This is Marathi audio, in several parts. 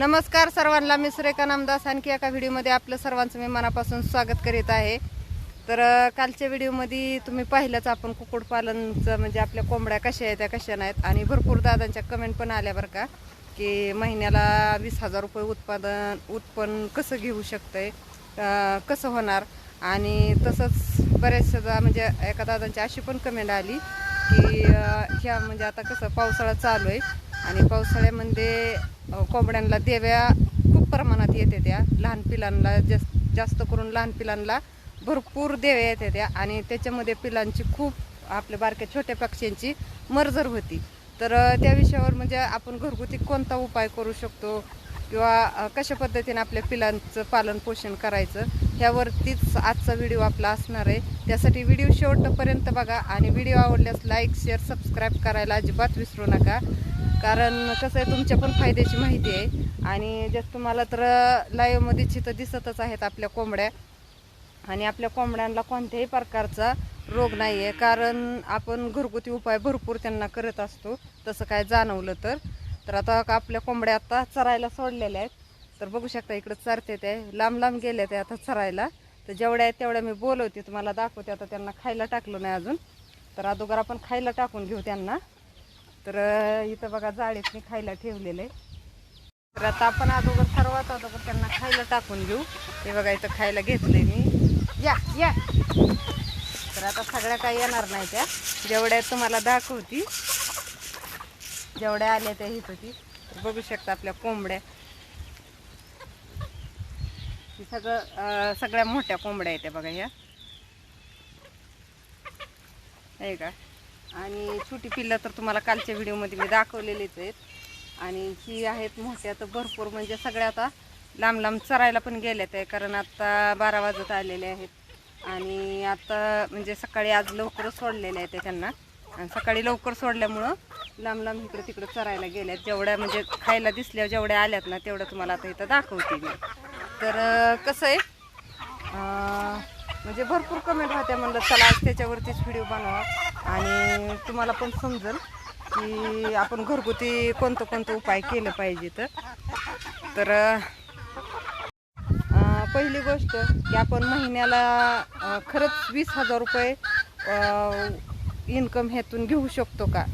नमस्कार सर्वांना मी सुरेखा नामदास. आणखी एका व्हिडिओमध्ये आपलं सर्वांचं मी मनापासून स्वागत करीत आहे. तर कालच्या व्हिडिओमध्ये तुम्ही पाहिलंच आपण कुक्कुटपालनचं म्हणजे आपल्या कोंबड्या कशा आहेत त्या कशा नाहीत. आणि भरपूर दादांच्या कमेंट पण आल्या बरं का की महिन्याला वीस हजार रुपये उत्पादन उत्पन्न कसं घेऊ शकतंय कसं होणार. आणि तसंच बऱ्याचशा म्हणजे एका दादांची अशी पण कमेंट आली की ह्या म्हणजे आता कसं पावसाळा चालू आहे. आणि पावसाळ्यामध्ये कोंबड्यांना देव्या खूप प्रमाणात येते त्या लहान पिलांना जास्त जास्त करून लहान पिलांना भरपूर देव्या येते त्या आणि त्याच्यामध्ये पिलांची खूप आपल्या बारक्या छोट्या पक्ष्यांची मर्जर होती. तर त्या विषयावर म्हणजे आपण घरगुती कोणता उपाय करू शकतो किंवा कशा पद्धतीने आपल्या पिलांचं पालन पोषण करायचं ह्यावरतीच आजचा व्हिडिओ आपला असणार आहे. त्यासाठी व्हिडिओ शेवटपर्यंत बघा आणि व्हिडिओ आवडल्यास लाईक शेअर सबस्क्राईब करायला अजिबात विसरू नका. कारण कसं आहे तुमच्या पण फायद्याची माहिती आहे. आणि जर तुम्हाला तर लाईव्हमध्ये छितं दिसतच आहेत आपल्या कोंबड्या. आणि आपल्या कोंबड्यांना कोणत्याही प्रकारचा रोग नाही आहे कारण आपण घरगुती उपाय भरपूर त्यांना करत असतो. तसं काय जाणवलं तर. तर आता का आपल्या कोंबड्या आता चरायला सोडलेल्या आहेत. तर बघू शकता इकडं चरते ते. लांब लांब गेले ते आता चरायला. तर जेवढ्या आहेत तेवढ्या मी बोलवते. तुम्हाला दाखवते. आता त्यांना खायला टाकलं नाही अजून. तर अगोदर आपण खायला टाकून घेऊ त्यांना. तर इथं बघा जाळीत मी खायला आहे तर आता आपण अगोदर सर्वात अगोदर त्यांना खायला टाकून घेऊ. हे बघा इथं खायला घेतलंय मी. या या. तर आता सगळ्या काही येणार नाही त्या. जेवढ्या तुम्हाला दाखवती जेवढ्या आल्या त्या इथं बघू शकता आपल्या कोंबड्या. ही सगळं सगळ्या मोठ्या कोंबड्या आहेत त्या बघा ह्या आहे का? आणि छोटी पिल्लं तर तुम्हाला कालच्या व्हिडिओमध्ये मी दाखवलेलीच आहेत. आणि ही आहेत मोठ्या तर भरपूर म्हणजे सगळ्या आता लांब लांब चरायला पण गेल्यात आहे कारण आत्ता बारा वाजत आलेले आहेत. आणि आता म्हणजे सकाळी आज लवकरच सोडलेले आहेत त्यांना. आणि सकाळी लवकर सोडल्यामुळं लांब लांब इकडं तिकडं चरायला गेल्यात. जेवढ्या म्हणजे खायला दिसल्या जेवढ्या आल्यात ना तेवढं तुम्हाला आता इथं दाखवते मी. तर कसं आहे? म्हणजे भरपूर कमेंट होत्या म्हणलं चला आज त्याच्यावरतीच व्हिडिओ बनवा. आणि तुम्हाला पण समजेल की आपण घरगुती कोणतं कोणतं उपाय केलं पाहिजे तर तर पहिली गोष्ट की आपण महिन्याला खरंच वीस हजार रुपये इन्कम ह्यातून घेऊ शकतो का?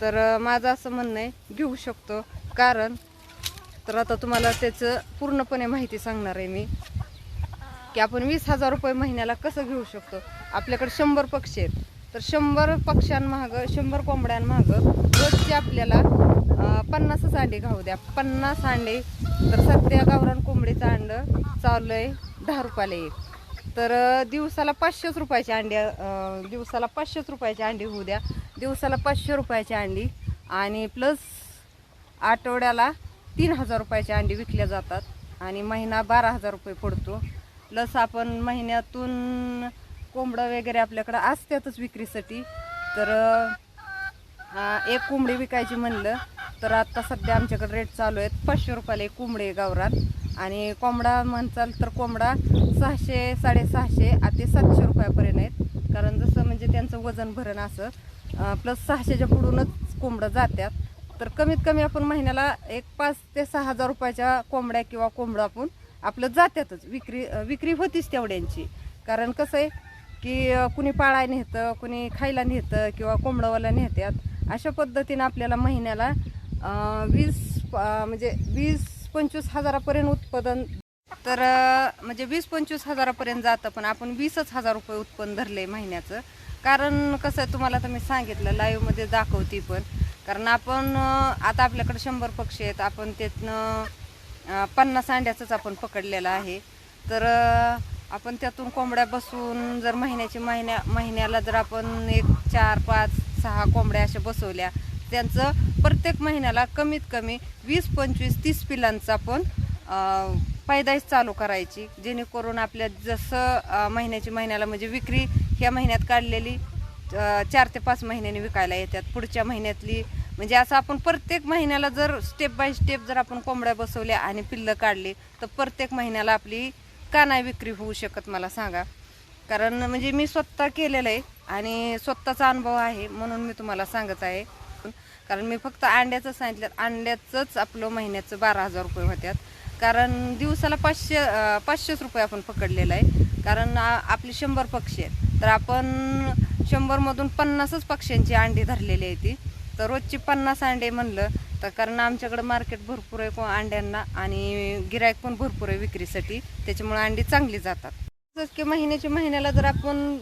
तर माझं असं म्हणणं आहे घेऊ शकतो. कारण तर आता तुम्हाला त्याचं पूर्णपणे माहिती सांगणार आहे मी की आपण वीस हजार रुपये महिन्याला कसं घेऊ शकतो? आपल्याकडे शंभर पक्षी आहेत. तर शंभर पक्ष्यांमागं शंभर कोंबड्यांमागं रोजचे आपल्याला पन्नासच अंडे घाऊ द्या. पन्नास अंडे तर सध्या गावरान कोंबडीचं अंडं चालू आहे दहा रुपयाला एक. तर दिवसाला पाचशेच रुपयाचे अंडे दिवसाला पाचशेच रुपयाचे अंडे होऊ द्या. दिवसाला पाचशे रुपयाची अंडी आणि प्लस आठवड्याला तीन हजार रुपयाचे अंडी विकल्या जातात आणि महिना बारा हजार रुपये पडतो. प्लस आपण महिन्यातून कोंबडं वगैरे आपल्याकडं असतातच विक्रीसाठी. तर एक कोंबडी विकायची म्हणलं तर आता सध्या आमच्याकडे रेट चालू आहेत पाचशे रुपयाला एक कोंबडी आहे गावरात आणि कोंबडा म्हणचाल तर कोंबडा सहाशे साडेसहाशे ते सातशे रुपयापर्यंत आहेत. कारण जसं म्हणजे त्यांचं वजन भरण असं प्लस सहाशेच्या पुढूनच कोंबडं जात्यात. तर कमीत कमी आपण महिन्याला एक पाच ते सहा हजार रुपयाच्या कोंबड्या किंवा कोंबडं आपण आपलं जात्यातच. विक्री विक्री होतीच तेवढ्यांची. कारण कसं आहे की कुणी पाळाय नेतं कुणी खायला नेतं किंवा कोंबडंवाला नेत्यात अशा पद्धतीनं आपल्याला महिन्याला वीस म्हणजे वीस पंचवीस हजारापर्यंत उत्पादन तर म्हणजे वीस पंचवीस हजारापर्यंत जातं पण आपण वीसच हजार रुपये उत्पन्न धरले महिन्याचं. कारण कसं आहे तुम्हाला तर मी सांगितलं लाईव्हमध्ये दाखवते पण. कारण आपण आता आपल्याकडे शंभर पक्षी आहेत आपण त्यातनं पन्नास अंड्याचंच आपण पकडलेलं आहे. तर आपण त्यातून कोंबड्या बसून जर महिन्याची महिन्या महिन्याला जर आपण एक चार पाच सहा कोंबड्या अशा बसवल्या त्यांचं प्रत्येक महिन्याला कमीत कमी वीस पंचवीस तीस पिलांचा पण पैदाईश चालू करायची जेणेकरून आपल्या जसं महिन्याची महिन्याला म्हणजे विक्री ह्या महिन्यात काढलेली चार ते पाच महिन्याने विकायला येतात. पुढच्या महिन्यातली म्हणजे असं आपण प्रत्येक महिन्याला जर स्टेप बाय स्टेप जर आपण कोंबड्या बसवल्या आणि पिल्लं काढली तर प्रत्येक महिन्याला आपली का नाही विक्री होऊ शकत मला सांगा. कारण म्हणजे मी स्वतः केलेलं आहे आणि स्वतःचा अनुभव आहे म्हणून मी तुम्हाला सांगत आहे. कारण मी फक्त अंड्याचं सांगितलं अंड्याचंच आपलं महिन्याचं बारा हजार रुपये होत्यात. कारण दिवसाला पाचशे पाचशेच रुपये आपण पकडलेलं आहे. कारण आपली शंभर पक्षी आहेत. तर आपण शंभरमधून पन्नासच पक्ष्यांची अंडी धरलेली आहे ती. तर रोजची पन्नास अंडे म्हणलं तर कारण आमच्याकडं मार्केट भरपूर आहे को- अंड्यांना आणि गिरायक पण भरपूर आहे विक्रीसाठी. त्याच्यामुळे अंडी चांगली जातात. तसंच की महिन्याच्या महिन्याला जर आपण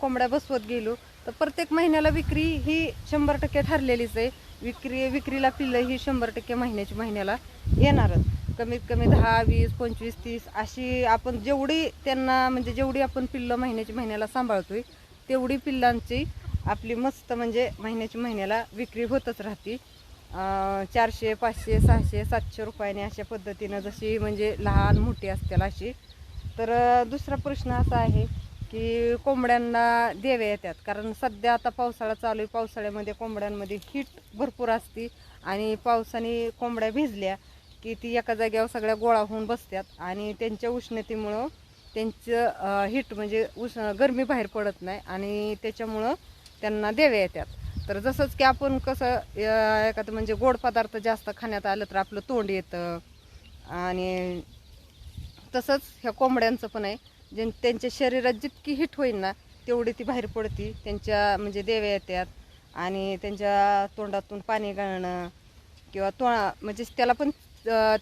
कोंबड्या बसवत गेलो तर प्रत्येक महिन्याला विक्री ही शंभर टक्के ठरलेलीच आहे. विक्री विक्रीला पिल्लं ही शंभर टक्के महिन्याच्या महिन्याला येणारच. कमीत कमी दहा वीस पंचवीस तीस अशी आपण जेवढी त्यांना म्हणजे जेवढी आपण पिल्लं महिन्याच्या महिन्याला सांभाळतोय तेवढी पिल्लांची आपली मस्त म्हणजे महिन्याच्या महिन्याला विक्री होतच राहते. चारशे पाचशे सहाशे सातशे रुपयाने अशा पद्धतीनं जशी म्हणजे लहान मोठी असतील अशी. तर दुसरा प्रश्न असा आहे की कोंबड्यांना देवे येतात. कारण सध्या आता पावसाळा चालू आहे. पावसाळ्यामध्ये कोंबड्यांमध्ये हीट भरपूर असते आणि पावसाने कोंबड्या भिजल्या की ती एका जाग्यावर सगळ्या गोळा होऊन बसतात आणि त्यांच्या उष्णतेमुळं त्यांचं हीट म्हणजे उष्ण गरमी बाहेर पडत नाही आणि त्याच्यामुळं त्यांना देवे येतात. तर जसंच की आपण कसं एखादं म्हणजे गोड पदार्थ जास्त खाण्यात आलं तर आपलं तोंड येतं. आणि तसंच ह्या कोंबड्यांचं पण आहे. जे त्यांच्या शरीरात जितकी हिट होईल ना तेवढी ती बाहेर पडती. त्यांच्या म्हणजे देव्या येतात आणि त्यांच्या तोंडातून पाणी गाळणं किंवा तो म्हणजे त्याला पण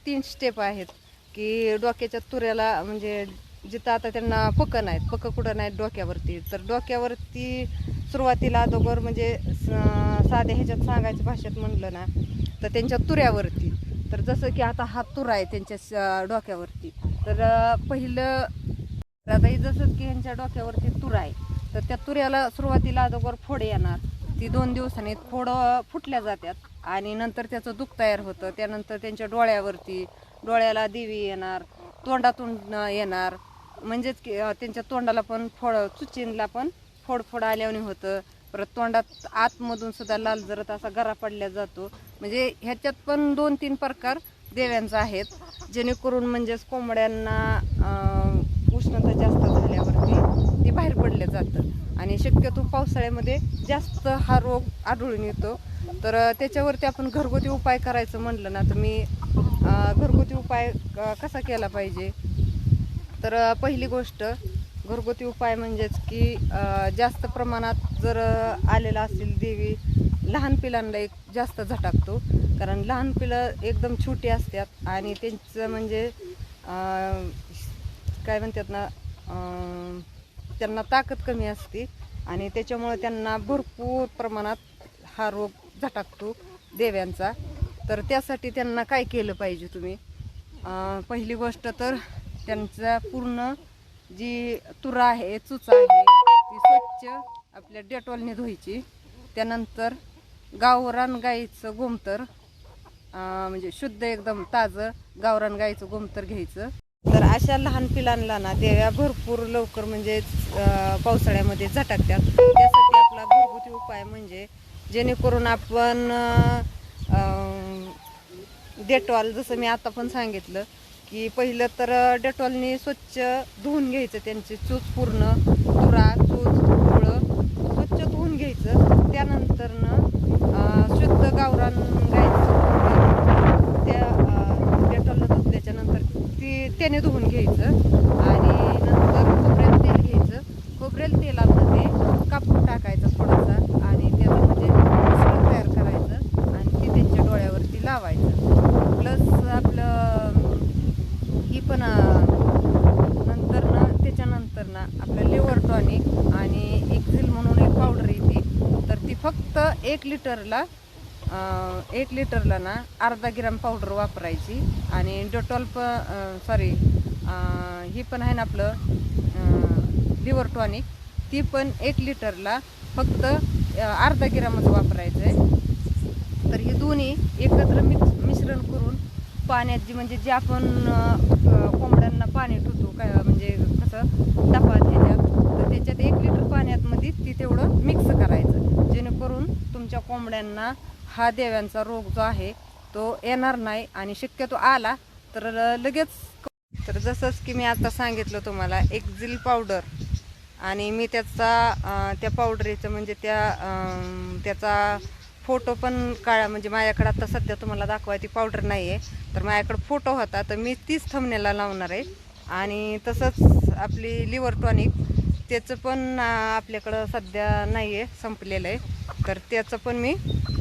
तीन स्टेप आहेत की डोक्याच्या तुऱ्याला म्हणजे जिथं आता त्यांना पकं नाहीत पकं कुठं नाहीत डोक्यावरती. तर डोक्यावरती सुरुवातीला अगोदर म्हणजे स- साध्या ह्याच्यात सांगायचं भाषेत म्हणलं ना तर त्यांच्या तुऱ्यावरती. तर जसं की आता हा तुरा आहे त्यांच्या डोक्यावरती. तर पहिलं आता हे जसं की ह्यांच्या डोक्यावरती तुरा आहे. तर त्या तुऱ्याला सुरुवातीला अगोदर फोड येणार. ती दोन दिवसांनी फोड फुटल्या जातात आणि नंतर त्याचं दुःख तयार होतं. त्यानंतर त्यांच्या डोळ्यावरती डोळ्याला देवी येणार तोंडातून येणार. म्हणजेच की त्यांच्या तोंडाला पण फोड चुचीनला पण फोडफोड आल्याने होतं. परत तोंडात आतमधून सुद्धा लाल जरत असा गरा पडल्या जातो. म्हणजे ह्याच्यात पण दोन तीन प्रकार देव्यांचा आहेत. जेणेकरून म्हणजेच कोंबड्यांना उष्णता जास्त झाल्यावरती ते बाहेर पडले जातं. आणि शक्यतो पावसाळ्यामध्ये जास्त हा रोग आढळून येतो. तर त्याच्यावरती आपण घरगुती उपाय करायचं म्हणलं ना तर मी घरगुती उपाय क- कसा केला पाहिजे? तर पहिली गोष्ट घरगुती उपाय म्हणजेच की जास्त प्रमाणात जर आलेला असेल देवी लहान पिलांना एक जास्त झटाकतो. कारण लहान पिलं एकदम छोटी असतात आणि त्यांचं म्हणजे काय म्हणतात ना त्यांना ताकद कमी असते आणि त्याच्यामुळे त्यांना भरपूर प्रमाणात हा रोग झटाकतो देव्यांचा. तर त्यासाठी त्यांना काय केलं पाहिजे तुम्ही? पहिली गोष्ट तर त्यांचा पूर्ण जी तुरा आहे चुचा आहे ती स्वच्छ आपल्या डेटॉलने धुवायची. त्यानंतर गावरान गाईचं गोमतर म्हणजे शुद्ध एकदम ताजं गावरान गाईचं गोमतर घ्यायचं. तर अशा लहान पिलांना ना देव्या भरपूर लवकर म्हणजे पावसाळ्यामध्ये झटकतात. त्यासाठी आपला घरगुती उपाय म्हणजे जेणेकरून आपण डेटॉल जसं मी आता पण सांगितलं की पहिलं तर डेटॉलने स्वच्छ धुवून घ्यायचं त्यांची चूच पूर्ण तुरा चूच मुळं स्वच्छ धुवून घ्यायचं. त्यानंतरनं शुद्ध गावरान गायचं त्या अं, डेटॉलनं धुतल्याच्यानंतर ती त्याने धुवून घ्यायचं आणि नंतर खोबऱ्यात तेल घ्यायचं खोबरेल तेलामध्ये कापूर टाकायचा थोडासा आणि त्याला म्हणजे मिश्रण तयार करायचं आणि ते त्यांच्या डोळ्यावरती लावायचं प्लस आपलं ही पण अं, नंतर ना त्याच्यानंतर ना आपलं लिव्हर टॉनिक आणि एक्झिल म्हणून एक पावडर येते तर ती फक्त एक लिटरला एक लिटरला ना अर्धा ग्रॅम पावडर वापरायची. आणि डेटॉल प सॉरी ही पण आहे ना आपलं लिव्हर टॉनिक ती पण एक लिटरला फक्त अर्धा ग्रॅमच वापरायचं आहे तर हे दोन्ही एकत्र मिक्स मिश्रण करून पाण्यात जी म्हणजे जे आपण कोंबड्यांना पाणी ठेवतो काय म्हणजे कसं टपात ह्याच्यात त्याच्यात एक लिटर पाण्यामध्ये ती तेवढं मिक्स करायचं. जेणेकरून तुमच्या कोंबड्यांना हा देव्यांचा रोग जो आहे तो येणार नाही आणि शक्यतो आला तर लगेच तर जसंच की मी आता सांगितलं तुम्हाला एक जिल पावडर आणि मी त्याचा त्या पावडरीचं म्हणजे त्या त्याचा फोटो पण काळा म्हणजे माझ्याकडे आता सध्या तुम्हाला दाखवायची पावडर नाही आहे तर माझ्याकडे फोटो होता तर मी तीच थंबनेला लावणार आहे. आणि तसंच आपली लिव्हर टॉनिक त्याचं पण आपल्याकडं सध्या नाही आहे संपलेलं आहे. तर त्याचं पण मी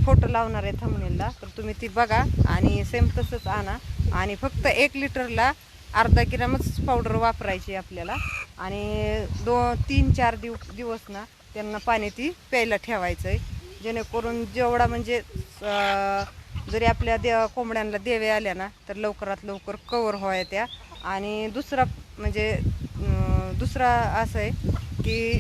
फोटो लावणार आहे थंबनेलला तर तुम्ही ती बघा आणि सेम तसंच आणा. आणि फक्त एक लिटरला अर्धा ग्रामच पावडर वापरायची आहे आपल्याला. आणि दो तीन चार दिव दिवस ना त्यांना पाणी ती प्यायला ठेवायचं आहे. जेणेकरून जेवढा म्हणजे जरी आपल्या दे कोंबड्यांना देवे आल्या ना तर लवकरात लवकर कवर व्हाव्या त्या आणि दुसरा म्हणजे दुसरा असं आहे की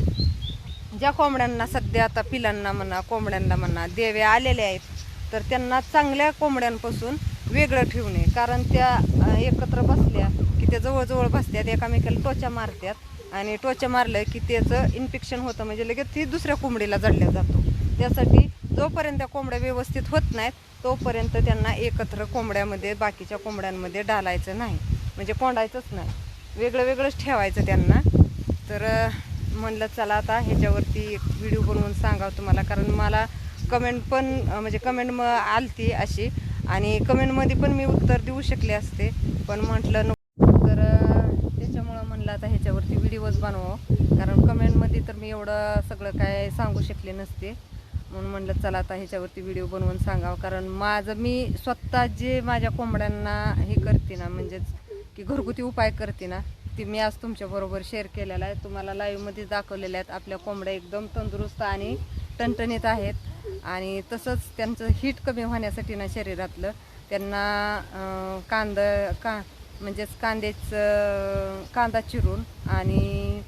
ज्या कोंबड्यांना सध्या आता पिलांना म्हणा कोंबड्यांना म्हणा देवे आलेले आहेत तर त्यांना चांगल्या कोंबड्यांपासून वेगळं ठेवू नये. कारण त्या एकत्र बसल्या की त्या जवळजवळ बसतात एकामेकाला टोच्या मारतात आणि टोच्या मारलं की त्याचं इन्फेक्शन होतं म्हणजे लगेच ती दुसऱ्या कोंबडीला जडल्या जातो. त्यासाठी जोपर्यंत त्या कोंबड्या व्यवस्थित होत नाहीत तोपर्यंत त्यांना एकत्र कोंबड्यामध्ये बाकीच्या कोंबड्यांमध्ये डालायचं नाही. म्हणजे कोंडायचंच नाही. वेगळं वेगळंच ठेवायचं त्यांना. तर म्हणलं चला आता ह्याच्यावरती एक व्हिडिओ बनवून सांगावं तुम्हाला. कारण मला कमेंट पण म्हणजे कमेंट म आलती अशी. आणि कमेंटमध्ये पण मी उत्तर देऊ शकले असते. पण म्हटलं नको. तर त्याच्यामुळं म्हणलं आता ह्याच्यावरती व्हिडिओज बनवावं. कारण कमेंटमध्ये तर मी एवढं सगळं काय सांगू शकले नसते. म्हणून म्हणलं चला आता ह्याच्यावरती व्हिडिओ बनवून सांगावं. कारण माझं मी स्वतः जे माझ्या कोंबड्यांना हे करते ना म्हणजेच की घरगुती उपाय करते ना ती मी आज तुमच्याबरोबर शेअर केलेला आहे. तुम्हाला लाईव्हमध्ये दाखवलेल्या आहेत. आपल्या कोंबड्या एकदम तंदुरुस्त आणि टणटणीत आहेत. आणि तसंच त्यांचं हीट कमी होण्यासाठी ना शरीरातलं त्यांना कांद का म्हणजेच कांद्याचं कांदा चिरून आणि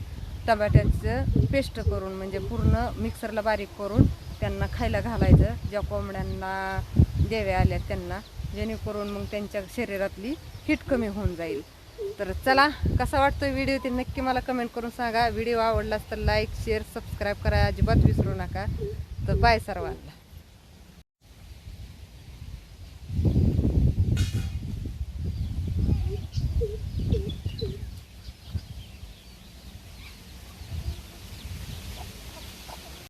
टमाट्याचं पेस्ट करून म्हणजे पूर्ण मिक्सरला बारीक करून त्यांना खायला घालायचं. ज्या कोंबड्यांना देव्या आल्या त्यांना. जेणेकरून मग त्यांच्या शरीरातली हीट कमी होऊन जाईल. तर चला कसा वाटतोय व्हिडिओ ते नक्की मला कमेंट करून सांगा. व्हिडिओ आवडलास तर लाईक शेअर सबस्क्राईब करा. अजिबात विसरू नका. तर बाय सर्वांना.